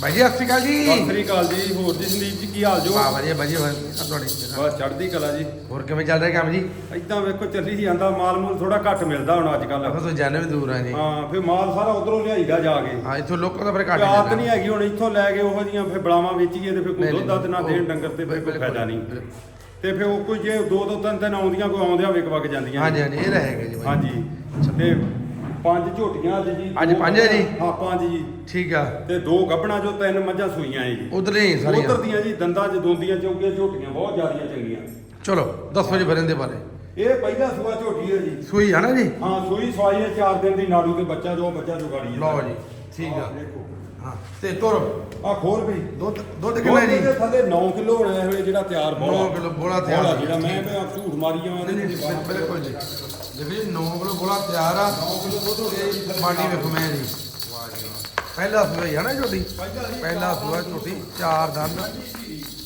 ਭਾਈ ਜੀ ਸਤਿ ਸ਼੍ਰੀ ਅਕਾਲ ਜੀ। ਸਤਿ ਸ੍ਰੀ ਅਕਾਲ ਜੀ। ਹੋਰ ਜੀ ਸੰਦੀਪ ਜੀ ਕੀ ਹਾਲ ਜੋ ਵਾਹ ਵਧੀਆ ਵਧੀਆ ਵਧੀਆ ਤੁਹਾਡੀ ਬਸ ਚੜ੍ਹਦੀ ਕਲਾ ਜੀ। ਹੋਰ ਕਿਵੇਂ ਚੱਲ ਰਿਹਾ ਕੰਮ ਜੀ? ਇਦਾਂ ਵੇਖੋ ਚੱਲੀ ਜਾਂਦਾ ਮਾਲ ਮੂਲ ਥੋੜਾ ਘੱਟ ਮਿਲਦਾ ਹੁਣ ਅੱਜ ਕੱਲ ਆਪਾਂ ਤੋਂ ਜਾਣੇ ਵੀ ਦੂਰ ਆ ਜੀ। ਹਾਂ ਫਿਰ ਮਾਲ ਸਾਰਾ ਉਧਰੋਂ ਲਿਆਈਦਾ ਜਾ ਕੇ। ਹਾਂ ਇੱਥੋਂ ਲੋਕਾਂ ਦਾ ਫਿਰ ਘੱਟ ਆਦਤ। ਨਹੀਂ ਹੈਗੀ ਹੁਣ ਇੱਥੋਂ ਲੈ ਕੇ ਉਹੋ ਜੀਆਂ ਫਿਰ ਬਲਾਵਾਂ ਵੇਚੀਏ ਤੇ ਫਿਰ ਕੋਈ ਦੁੱਧ ਦੱਧ ਨਾ ਦੇਣ ਡੰਗਰ ਤੇ ਫਿਰ ਕੋਈ ਫਾਇਦਾ ਨਹੀਂ। ਤੇ ਫਿਰ ਉਹ ਕੋਈ ਜੇ ਦੋ ਦੋ ਤਿੰਨ ਤਿੰਨ ਆਉਂਦੀਆਂ ਕੋਈ ਆਉਂਦਿਆਂ ਵਿਕ ਵਕ ਜਾਂਦੀਆਂ। ਹਾਂਜੀ ਹਾਂਜੀ ਇਹ ਰਹੇਗਾ ਜੀ ਭਾਈ ਹਾਂਜੀ। ਤੇ ਪੰਜ ਝੋਟੀਆਂ ਅੱਜ ਜੀ ਅੱਜ ਦੋ- ਪੰਜ ਹੈ ਜੀ? ਹਾਂ ਪੰਜ ਜੀ। ਠੀਕ ਆ। ਤੇ ਦੋ ਗੱਭਣਾ ਜੋ ਤਿੰਨ ਮੱਝਾਂ ਸੂਈਆਂ ਹੈ ਜੀ। ਉਧਰ ਹੀ ਸਾਰੀਆਂ। ਉਧਰ ਦੀਆਂ ਜੀ ਦੰਦਾਂ 'ਚ ਦੋਂਦੀਆਂ ਚੌਕੀਆਂ ਝੋਟੀਆਂ ਬਹੁਤ ਜ਼ਿਆਦੀਆਂ ਚੰਗੀਆਂ। ਚਲੋ ਦੱਸੋ ਜੀ ਫਿਰ ਇਹਦੇ ਬਾਰੇ। ਇਹ ਪਹਿਲਾ ਸੂਆ ਝੋਟੀ ਹੈ ਜੀ। ਸੂਈ ਆ ਨਾ ਜੀ? ਹਾਂ ਸੂਈ ਸਵਾਈ ਹੈ 4 ਦਿਨ ਦੀ ਨਾੜੂ ਤੇ ਬੱਚਾ ਜੋ ਬੱਚਾ ਜੁਗਾੜੀ ਹੈ। ਲਓ ਜੀ ਠੀਕ ਆ। ਹਾਂ ਤੇ ਤੁਰ। ਆ ਖੋਲ ਵੀ। ਦੁੱਧ ਦੁੱਧ ਕਿੰਨਾ ਜੀ? ਥੱਲੇ 9 ਕਿਲੋ ਹੋਣਾ ਇਹ ਵੇਲੇ ਜਿਹੜਾ ਤਿਆਰ ਬੋਲਾ। ਨੌ ਕਿੱਲੋ ਬੋਲਾ ਤਿਆਰ। ਜਿਹੜਾ ਮੈਂ ਮੈਂ ਝੂਠ ਮਾਰੀ ਜਾਵਾਂ ਨਹੀਂ ਨਹੀਂ ਬਿਲ- ਬਿਲਕੁਲ ਜੀ। ਦੇਖੋ ਜੀ 9 ਕਿਲੋ ਬੋਲਾ ਤਿਆਰ ਆ। 9 ਕਿਲੋ ਦੁੱਧ ਹੋ ਗਿਆ ਜੀ। ਬਾਡੀ ਵੇਖੋ ਮੈਂ ਜੀ। ਵਾਹ ਜੀ ਵਾਹ ਪਹਿਲਾ ਸੂਆ ਹੀ ਹੈ ਨਾ ਝੋਟੀ ਪਹਿਲਾ ਸੂਆ ਝੋਟੀ ਚਾਰ ਦੰਦ।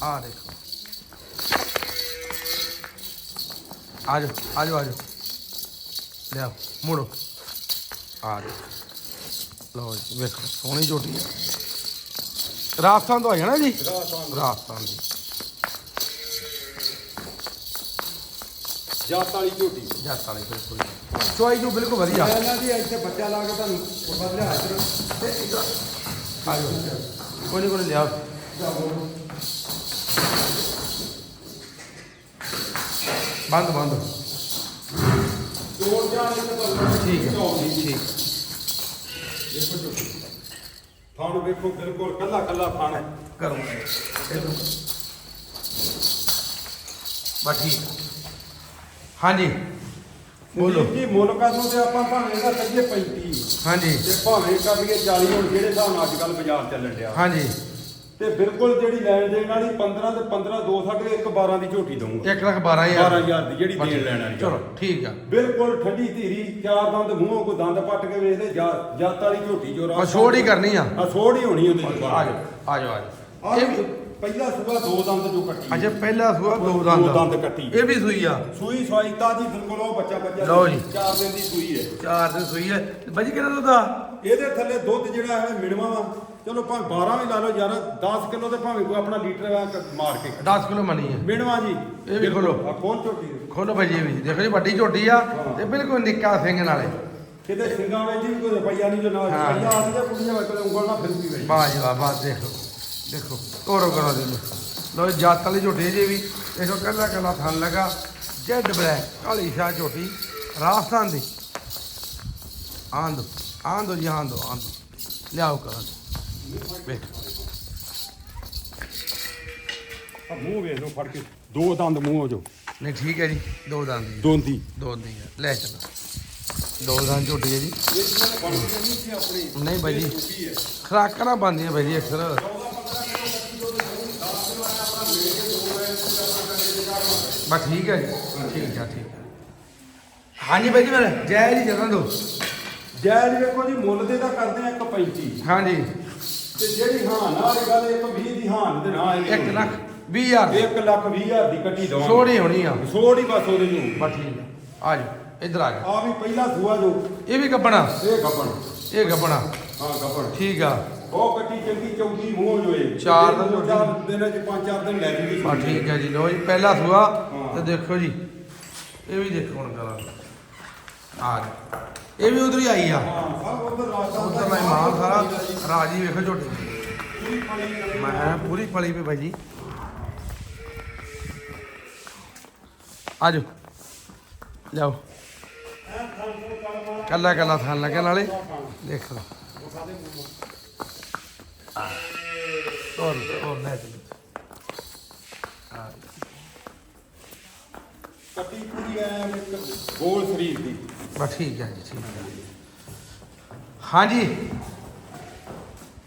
ਆ ਦੇਖੋ। ਆ ਜਾਓ ਆ ਜਾਓ ਆ ਜਾਓ। ਲਿਆਓ ਮੁੜੋ। ਆ ਜਾਓ ਲਓ ਜੀ ਵੇਖੋ ਸੋਹਣੀ ਝੋਟੀ ਹੈ ਰਾਜਸਥਾਨ ਤੋਂ ਆਈ ਹੈ ਨਾ ਜੀ? ਰਾਜਸਥਾਨ ਦੀ। ਜਾਤ ਵਾਲੀ ਝੋਟੀ। ਜੱਟ ਵਾਲੀ ਬਿਲਕੁਲ। ਚੁਆਈ ਜੋ ਬਿਲਕੁਲ ਵਧੀਆ। ਮੈਂ ਨਾ ਜੀ ਇੱਥੇ ਬੱਚਾ ਲਾ ਕੇ ਤੁਹਾਨੂੰ ਬਦਲਿਆ ਇੱਧਰ ਤੇ ਇੱਧਰ ਆ। ਜਾਓ ਕੋਈ ਨਹੀਂ ਕੋਈ ਲਿਆਓ। ਬੰਦ ਬੰਦ। ਤੋੜ ਜਾਣ ਇੱਕ ਤਾਂ ਠੀਕ ਹੈ। ਠੀਕ। ਦੇਖੋ ਝੋਟੀ ਥਣ ਵੇਖੋ ਬਿਲਕੁਲ ਕੱਲਾ ਕੱਲਾ ਥਣ ਕਰੋ। ਇਹਨੂੰ ਠੀਕ। ਹਾਂਜੀ। ਬੋਲੋ। ਜੀ ਮੁਲਕਾਂ ਤੋਂ ਤੇ ਆਪਾਂ ਭਾਵੇਂ ਇਹਦਾ ਕਰੀਏ 35 ਹਾਂਜੀ। ਤੇ ਭਾਵੇਂ ਕਰੀਏ 40 ਹੁਣ ਜਿਹੜੇ ਹਿਸਾਬ ਨਾਲ ਅੱਜ ਕੱਲ ਬਾਜ਼ਾਰ ਚੱਲਣ ਡਿਆ। ਹਾਂਜੀ। ਤੇ ਬਿਲਕੁਲ ਜਿਹੜੀ ਲੈਣ ਦੇਣ ਵਾਲੀ 15 ਤੇ 15 ਦੋ ਸਾਡੇ ਇੱਕ 12 ਦੀ ਝੋਟੀ ਦਊਂਗਾ। 1 ਲੱਖ 12000 12000 ਦੀ ਜਿਹੜੀ ਦੇਣ ਲੈਣ ਵਾਲੀ ਚਲੋ ਠੀਕ ਆ। ਬਿਲਕੁਲ ਠੰਡੀ ਧੀਰੀ ਚਾਰ ਦੰਦ ਮੂੰਹੋਂ ਕੋਈ ਦੰਦ ਪੱਟ ਕੇ ਵੇਖਦੇ ਜਾ ਜਾਤ ਵਾਲੀ ਝੋਟੀ ਜੋ ਆ ਛੋੜ ਹੀ ਕਰਨੀ ਆ। ਆ ਛੋੜ ਹੀ ਹੋਣੀ ਉਹਦੇ ਆ ਜਾਓ ਆ ਜਾਓ ਇਹ ਪਹਿਲਾ ਸੁਬਾ ਦੋ ਦੰਦ ਜੋ ਕੱਟੀ ਅੱਛਾ ਪਹਿਲਾ ਸੂਆ ਦੋ ਦੰਦ ਦੋ ਦੰਦ ਕੱਟੀ ਇਹ ਵੀ ਸੂਈ ਆ। ਸੂਈ ਸਵਾਈ ਤਾਜੀ ਬਿਲਕੁਲ ਉਹ ਬੱਚਾ ਬੱਚਾ ਲਓ ਜੀ। ਚਾਰ ਦਿਨ ਦੀ ਸੂਈ ਹੈ। ਚਾਰ ਦਿਨ ਸੂਈ ਹੈ। ਤੇ ਬਾਜੀ ਕਿਹੜਾ ਦੁੱਧ ਆ? ਇਹਦੇ ਥੱਲੇ ਦੁੱਧ ਜਿਹੜਾ ਹੈ ਮਿਨੀਮਮ ਆ ਚਲੋ ਭਾਵੇਂ 12 ਵੀ ਲਾ ਲਓ ਯਾਰ 10 ਕਿਲੋ ਤੇ ਭਾਵੇਂ ਕੋਈ ਆਪਣਾ ਲੀਟਰ ਆ ਕ- ਮਾਰ ਕੇ। 10 ਕਿਲੋ ਮਣੀ ਹੈ। ਮਿਣਵਾ ਜੀ। ਇਹ ਵੀ ਖੋਲੋ। ਆ ਖੋਲ ਝੋਟੀ ਖੋਲੋ ਭਾਜੀ ਇਹ ਵੀ ਦੇਖੋ ਜੀ ਵੱਡੀ ਝੋਟੀ ਆ ਤੇ ਬਿਲਕੁਲ ਨਿੱਕਾ ਸਿੰਘ ਨਾਲੇ ਕਿਤੇ ਸਿੰਘਾਂ ਵਿੱਚ ਵੀ ਕੋਈ ਰੁਪਈਆ ਨਹੀਂ ਜੋ ਨਾਲ ਹਾਂ। ਰੁਪਈਆ ਆਦੀ ਤੇ ਕੁੜੀਆਂ ਵਿੱਚ ਉਂਗਲ ਨਾਲ ਫਿਰ ਵੀ ਵੇ ਵਾਹ ਜੀ ਵਾਹ ਵਾਹ ਦੇਖੋ। ਦੇਖੋ ਤੋਰੋ ਕਰੋ ਦੇ ਲੋ ਲੋ ਜੱਤ ਵਾਲੀ ਝੋਟੀ ਜੀ ਵੀ ਦੇਖੋ ਕੱਲਾ ਕੱਲਾ ਥਣ ਲਗਾ ਜੈਡ ਬਲੈਕ ਕਾਲੀ ਸ਼ਾਹ ਝੋਟੀ ਰਾਜਸਥਾਨ ਦੀ। ਆਂਦੋ ਆਂਦੋ ਜੀ ਆਂਦੋ ਆਂਦੋ ਲਿਆਓ ਕਰਾਂ ਵੇਖ। ਆ ਮੂੰਹ ਵੇਖ ਲਓ ਫੜ ਕੇ। ਦੋ ਦੰਦ ਮੂੰਹ ਹੋ ਜੋ ਨਹੀਂ ਠੀਕ ਹੈ ਜੀ ਦੋ ਦੰਦ ਦੀ ਦੋਂਦੀ। ਦੋ ਦੀ ਹੈ। ਲੈ ਚਲੋ। ਦੋ ਦੰਦ ਝੋਟੀ ਹੈ ਜੀ। ਨਹੀਂ ਭਾਜੀ ਖਰਾਕਾਂ ਨਾ ਬੰਦੀਆਂ ਭਾਜੀ ਅਕਸਰ। ਬਸ ਠੀਕ ਹੈ ਜੀ। ਠੀਕ ਹੈ ਠੀਕ ਹੈ ਹਾਂਜੀ ਭਾਜੀ ਮੇਰੇ ਜੈ ਜੀ ਜਨਾਂ ਦੋ ਜਾਇਜ਼ ਵੇਖੋ ਜੀ ਮੁੱਲ ਦੇ ਤਾਂ ਕਰਦੇ ਆ 1.35 ਹਾਂਜੀ। ਤੇ ਜਿਹੜੀ ਹਾਂ ਨਾ ਵਾਲੀ ਗੱਲ 120 ਦੀ ਹਾਂ ਦੇ ਨਾ 1 ਲੱਖ 20 ਹਜ਼ਾਰ 1 ਲੱਖ 20 ਹਜ਼ਾਰ ਦੀ ਕੱਟੀ ਦਵਾਂਗੇ। ਛੋੜੀ ਹੋਣੀ ਆ। ਹੀ ਬਸ ਉਹਦੇ ਨੂੰ। ਬਸ ਠੀਕ ਹੈ ਆ ਜਾਓ ਇੱਧਰ ਆ ਜਾਓ। ਆ ਵੀ ਪਹਿਲਾ ਸੂਆ ਜੋ। ਇਹ ਵੀ ਗੱਬਣਾ। ਇਹ ਗੱਪਣ ਇਹ ਗੱਬਣਾ। ਹਾਂ ਗੱਪਣ ਠੀਕ ਆ। ਉਹ ਕੱਟੀ ਚੰਗੀ ਚੌਕੀ ਮੂੰਹ ਜੋਏ ਚਾਰ ਦਿਨ ਦੋ ਚਾਰ ਦਿਨਾਂ ਚ ਪੰਜ ਚਾਰ ਦਿਨ ਲੈ ਜੂਗੀ ਬਸ ਠੀਕ ਹੈ ਜੀ ਲੋ ਜੀ ਪਹਿਲਾ ਸੂਆ ਹਾਂ। ਤੇ ਦੇਖੋ ਜੀ ਇਹ ਵੀ ਦੇਖੋ ਹੁਣ ਕਰਾਂ। ਆ ਇਹ ਵੀ ਉਧਰ ਹੀ ਆਈ ਆ। ਹਾਂ ਸਭ ਉਧਰ ਰਾਜਾ ਉਧਰ ਮੈਂ ਮਾਲ ਸਾਰਾ ਰਾਜੀ ਵੇਖੋ ਝੋਟੀ। ਮੈਂ ਪੂਰੀ ਫਲੀ ਪੇ ਭਾਈ ਜੀ। ਆਜੋ। ਲਿਆਓ ਕੱਲਾ ਕੱਲਾ ਥਾਨ ਲੱਗੇ ਨਾਲੇ। ਦੇਖ ਲਓ। ਆ ਕੱਟੀ ਪੂਰੀ ਗੋਲ ਸਰੀਰ ਦੀ। ਬਸ ਠੀਕ ਹੈ ਜੀ ਠੀਕ ਹੈ। ਹਾਂਜੀ।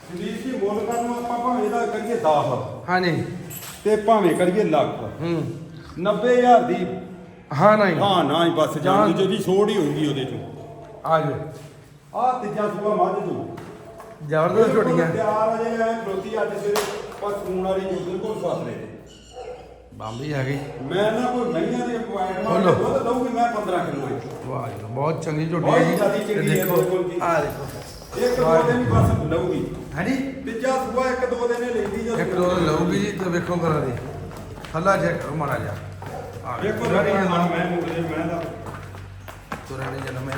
ਸੰਦੀਪ ਜੀ ਮੁੱਲ ਕਰਨ ਨੂੰ ਆਪਾਂ ਭਾਵੇਂ ਕਰੀਏ 10 ਹਾਂਜੀ। ਤੇ ਭਾਵੇਂ ਕਰੀਏ ਲੱਖ। ਹੂੰ। 90000 ਦੀ। ਹਾਂ ਨਹੀਂ। ਹਾਂ ਨਾ ਹੀ। ਬਸ ਜਾਨ ਦੀ ਛੋੜ ਹੀ ਹੋਊਗੀ ਉਹਦੇ ਚੋਂ। ਆਜੋ ਆ ਤੀਜਾ ਸੂਆ ਮੱਝ ਤੋਂ। ਜ਼ਬਰਦਸਤ ਝੋਟੀਆਂ ਤਿਆਰ ਅਜੇ ਐ ਖਲੋਤੀ ਅੱਜ ਸਵੇਰੇ ਬਸ ਫੋਨ ਵਾਲੀ ਜੋ ਬਿਲਕੁਲ ਫਾਸਲੇ ਤੇ ਬੰਬੀ ਆ ਗਈ ਮੈਂ ਨਾ ਕੋਈ ਮਹੀਨਿਆਂ ਦੀ ਅਪਾਇੰਟਮੈਂਟ ਖੋਲੋ। ਦੁੱਧ ਦਊਗੀ ਮੈਂ 15 ਕਿਲੋ ਹੈ ਵਾਹ ਜੀ ਵਾਹ, ਬਹੁਤ ਚੰਗੀ ਝੋਟੀ ਬਹੁਤ ਹੈ ਜੀ ਜ਼ਿਆਦੀ ਤੇ ਚੰਗੀ ਹੈ ਦੇਖੋ। ਬਿਲਕੁਲ ਜੀ। ਆ ਦੇਖੋ। ਇੱਕ ਦੋ ਦਿਨ ਹੀ ਬਸ ਲਊਗੀ। ਹਾਂਜੀ? ਤੀਜਾ ਸੂਆ ਇੱਕ ਦੋ ਦਿਨ ਹੀ ਲੈਂਦੀ ਜੋ ਇੱਕ ਦੋ ਲਊਗੀ ਜੀ ਤੇ ਵੇਖੋ ਕਰਾ ਦੇ ਥੱਲਾ ਚੈੱਕ ਕਰੋ ਮਾੜਾ ਜਿਹਾ। ਆ ਦੇਖੋ ਦੇਖੋ ਜਨਮ ਮੈਂ ਮੁੰਡੇ ਮੈਂ ਦਾ ਤੁਰਾਣੀ ਜਨਮ ਹੈ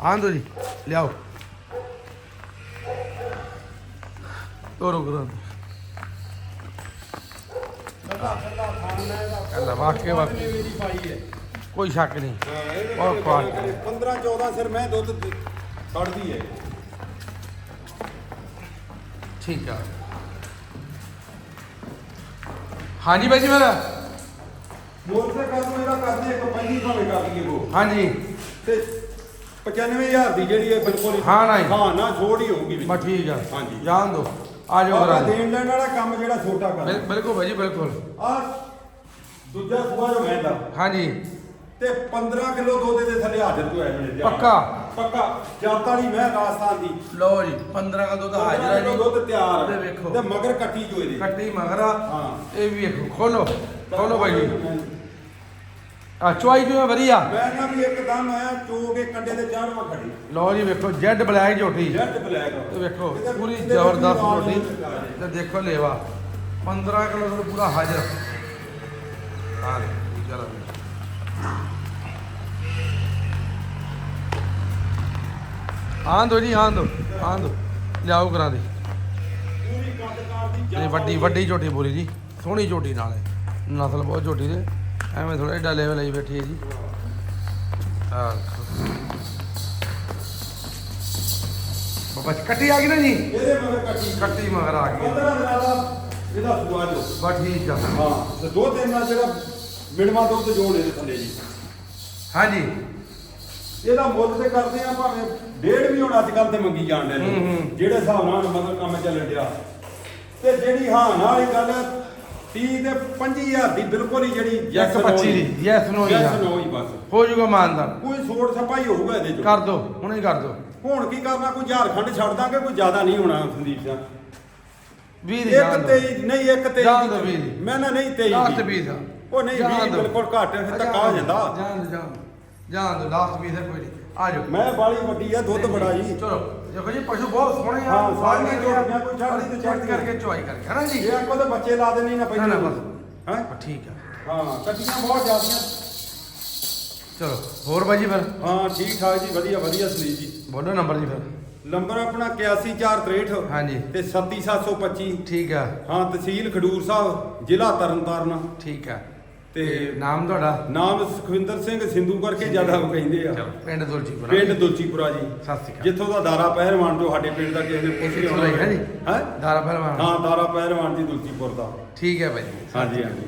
ਆਂਦੋ ਜੀ ਲਿਆਓ। ਤੋਰੋ ਕਰਾ ਅੱਲਾ ਵਾਕੇ ਵਾਕੇ ਮੇਰੀ ਪਾਈ ਹੈ ਕੋਈ ਸ਼ੱਕ ਨਹੀਂ। ਬਹੁਤ ਕਰੇ, 15 14 ਸਿਰ ਮੈਂ ਦੁੱਧ ਕੱਢਦੀ ਹੈ ਠੀਕ ਆ। ਹਾਂਜੀ ਬਾਈ ਜੀ ਮੇਰਾ ਮੋਲ ਤੇ ਕਰ ਮੇਰਾ ਕਰਦੇ ਇੱਕ ਪੰਜੀ ਭਾਵੇਂ ਕਰ ਦਈਏ ਉਹ। ਹਾਂਜੀ। ਤੇ 95000 ਦੀ ਜਿਹੜੀ ਹੈ ਬਿਲਕੁਲ ਹੀ- ਨਾ ਹੀ। ਹਾਂ ਨਾ ਛੋੜ ਹੀ ਹੋਊਗੀ ਵਿੱਚ। ਬਾ ਠੀਕ ਆ। ਹਾਂਜੀ। ਜਾਣ ਦੋ। ਆ ਜਾਓ। ਆਪਾਂ ਦੇ ਦੇਣ ਲੈਣ ਵਾਲਾ ਕੰਮ ਜਿਹੜਾ ਛੋਟਾ ਕਰ ਬਿਲ- ਬਿਲਕੁਲ ਭਾਈ ਜੀ ਬਿਲਕੁਲ। ਆ ਦੂਜਾ ਸੂਆ ਜੋ ਮੈਂ ਦਾ। ਹਾਂਜੀ। ਤੇ 15 ਕਿਲੋ ਦੁੱਧ ਦੇ ਥੱਲੇ ਹਾਜ਼ਰ ਤੋਂ ਆਏ ਮੇਰੇ ਪੱਕਾ? ਪੱਕਾ। ਜਾਤ ਵਾਲੀ ਮੈਂ ਰਾਜਸਥਾਨ ਦੀ। ਲਓ ਜੀ 15 ਕਾ ਦੁੱਧ ਹਾਜ਼ਰ 15 ਹੈ ਕਿਲੋ ਜੀ। ਦੁੱਧ ਤਿਆਰ। ਤੇ ਵੇਖੋ। ਤੇ ਮਗਰ ਕੱਟੀ ਜੋ ਇਹਦੀ। ਕੱਟੀ ਮਗਰਾ ਹਾਂ। ਇਹ ਵੀ ਵੇਖੋ ਖੋਲੋ। ਖੋਲੋ ਭਾਈ ਜੀ ਆ ਚੁਆਈ ਜੋ ਵਧੀਆ? ਮੈਂ ਨਾ ਵੀ ਇੱਕਦਮ ਆਇਆ ਚੋ ਕੇ ਕੰਡੇ ਦੇ ਚਾੜਵਾ ਖੜੀ। ਲਓ ਜੀ ਵੇਖੋ ਜੈਡ ਬਲੈਕ ਝੋਟੀ। ਜੱਟ ਬਲੈਕ ਤੇ ਵੇਖੋ ਪੂਰੀ ਜ਼ਬਰਦਸਤ ਨਹੀਂ ਤੇ ਦੇਖੋ ਲੇਵਾ। 15 ਕਿਲੋ ਦੁੱਧ ਪੂਰਾ ਹਾਜ਼ਰ। ਆ ਲੈ ਚਲੋ ਆਂ ਦੋ ਜੀ ਆਂ ਦੋ ਆਂ ਦੋ। ਲਿਆਓ ਕਰਾ ਦੇ। ਪੂਰੀ ਕੱਦ ਕਾਰ ਦੀ ਇਹ ਵੱਡੀ ਵੱਡੀ ਝੋਟੀ ਪੂਰੀ ਜੀ ਸੋਹਣੀ ਝੋਟੀ ਨਾਲ ਹੈ। ਨਸਲ ਬਹੁਤ ਝੋਟੀ ਦੇ। ਐਵੇਂ ਥੋੜਾ ਏਡਾ ਲੈਵਲ ਲਈ ਬੈਠੀ ਹੈ ਜੀ। ਆ ਬਾਬਾ ਜੀ, ਕੱਟੀ ਆ ਗਈ ਨਾ ਜੀ? ਇਹਦੇ ਮਗਰ ਕੱਟੀ। ਕੱਟੀ ਮਗਰ ਆ ਗਈ। 15 ਦਿਨਾਂ ਦਾ ਇਹਦਾ ਸੂਆ ਜੋ। ਬਾ ਠੀਕ ਆ। ਹਾਂ ਤੇ ਦੋ ਤਿੰਨ ਨਾਲ ਜਿਹੜਾ ਮਿਣਵਾ ਦੁੱਧ ਜੋੜ ਇਹਦੇ ਥੱਲੇ ਜੀ। ਹਾਂਜੀ। ਇਹਦਾ ਮੁੱਲ ਤੇ ਕਰਦੇ ਆ ਭਾਵੇਂ ਡੇਢ ਵੀ ਹੁਣ ਅੱਜ ਕੱਲ ਤੇ ਮੰਗੀ ਜਾਣ ਦੇ ਹੂੰ, ਹੂੰ। ਜਿਹੜੇ ਹਿਸਾਬ ਨਾਲ ਮਤਲਬ ਕੰਮ ਚੱਲਣ ਡਿਆ। ਤੇ ਜਿਹੜੀ ਹਾਂ ਨਾਲ ਵਾਲੀ ਗੱਲ 30 ਤੇ 25000 ਦੀ ਬਿਲਕੁਲ ਹੀ ਜਿਹੜੀ ਇੱਕ 25 ਦੀ ਯੈਸ ਨੋ ਹੀ ਯੈਸ ਆ ਨੋ ਹੀ ਬਸ। ਹੋ ਜਾਊਗਾ ਮਾਨਦਾਰ ਕੋਈ ਸੋੜ ਸਪਾਈ ਹੋਊਗਾ ਇਹਦੇ ਚ। ਕਰ ਦੋ ਹੁਣੇ ਹੀ ਕਰ ਦੋ। ਹੁਣ ਕੀ ਕਰਨਾ ਕੋਈ ਝਾਰਖੰਡ ਛੱਡ ਦਾਂਗੇ ਕੋਈ ਜ਼ਿਆਦਾ ਨਹੀਂ ਹੋਣਾ ਸੰਦੀਪ ਸਿੰਘ 20 ਦੀ ਜਾਣ ਇੱਕ ਦੋ। ਤੇਈ ਨਹੀਂ ਇੱਕ ਤੇਈ ਜਾਣ ਦਿਓ ਵੀਹ ਦੀ। ਮੈਂ ਨਾ ਨਹੀਂ ਤੇਈ ਲਾਸਟ ਦੀ। ਪੀਸ ਆ ਉਹ ਨਹੀਂ ਜਾਣ ਵੀਹ ਦਿਓ। ਬਿਲਕੁਲ ਘੱਟ ਫਿਰ ਧੱਕਾ ਹੋ ਜਾਂਦਾ? ਦੋ ਦਿਓ। ਜਾਣ ਦੋ ਲਾਸਟ ਪੀਸ ਹੈ ਕੋਈ ਨਹੀਂ। ਆ ਜਾਓ। ਮੈਂ ਬਾਲੀ ਵੱਡੀ ਆ ਦੁੱਧ ਬੜਾ ਜੀ। ਚਲੋ। ਦੇਖੋ ਜੀ ਪਸ਼ੂ ਬਹੁਤ ਸੋਹਣੇ ਆ ਹਾਂ, ਸਾਰੀਆਂ ਝੋਟੀਆਂ ਕੋਈ ਛੱਡ ਨਹੀਂ ਤੇ ਚੈੱਕ। ਕਰਕੇ ਚੁਆਈ ਕਰਕੇ ਹੈ ਨਾ ਜੀ? ਇਹ ਆਪਾਂ ਤਾਂ ਬੱਚੇ ਲਾ ਦੇਣੀ ਨਾ ਨਾ ਪਹਿਲਾਂ ਬਸ। ਹੈ? ਠੀਕ ਆ। ਹਾਂ ਕੱਟੀਆਂ ਬਹੁਤ ਜ਼ਿਆਦੀਆਂ। ਚਲੋ ਹੋਰ ਬਾਈ ਜੀ ਫਿਰ? ਹਾਂ ਠੀਕ ਠਾਕ ਜੀ ਵਧੀਆ ਵਧੀਆ ਸੁਨੀਲ ਜੀ। ਬੋਲੋ ਨੰਬਰ ਜੀ ਫਿਰ। ਨੰਬਰ ਆਪਣਾ 81463 ਹਾਂਜੀ। ਤੇ 37725 ਠੀਕ ਆ। ਹਾਂ ਤਹਿਸੀਲ ਖਡੂਰ ਸਾਹਿਬ ਜ਼ਿਲ੍ਹਾ ਤਰਨਤਾਰਨ। ਠੀਕ ਆ। ਤੇ ਨਾਮ ਤੁਹਾਡਾ? ਨਾਮ ਸੁਖਵਿੰਦਰ ਸਿੰਘ ਸਿੰਧੂ ਕਰਕੇ ਜ਼ਿਆਦਾ ਕਹਿੰਦੇ ਆ। ਪਿੰਡ ਦੁਲਚੀਪੁਰ ਪਿੰਡ ਦੁਲਚੀਪੁਰਾ ਜੀ। ਸਤਿ ਸ਼੍ਰੀ ਅਕਾਲ। ਜਿੱਥੋਂ ਦਾ ਦਾਰਾ ਪਹਿਲਵਾਨ ਜੋ ਸਾਡੇ ਪਿੰਡ ਦਾ ਕਿਸੇ ਨੇ ਪੁੱਛ ਦਾ ਹੀ ਜੀ? ਹੈ? ਦਾਰਾ ਪਹਿਲਵਾਨ। ਹਾਂ ਦਾਰਾ ਪਹਿਲਵਾਨ ਜੀ ਦੁਲਚੀਪੁਰ ਦਾ। ਠੀਕ ਹੈ ਜੀ ਹਾਂਜੀ ਹਾਂਜੀ।